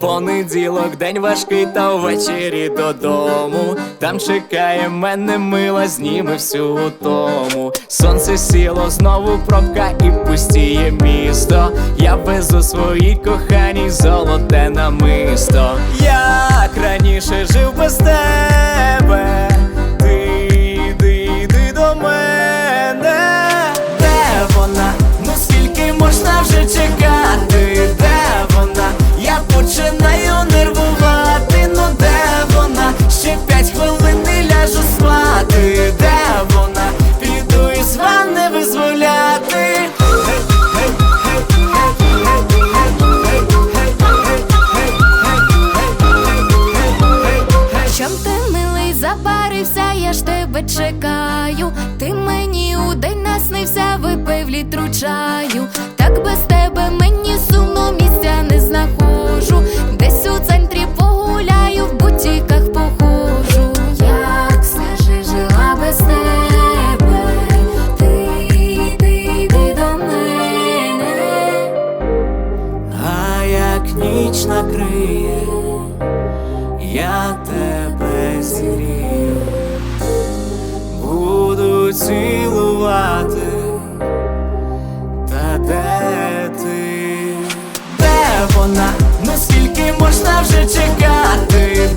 Понеділок, день важкий, та ввечері додому. Там чекає мене мила, зніме всю утому. Сонце сіло, знову пробка і пустіє місто. Я везу своїй коханій золоте намисто. Як раніше жив без тебе, забарився, я ж тебе чекаю. Ти мені у день наснився, випив літру чаю. Так без тебе мені сумно місця не знаходжу. Десь у центрі погуляю, в бутіках похожу. Як скажи, жила без тебе, ти до мене. А як ніч накриє, цілувати, та де ти? Де вона? Ну можна вже чекати?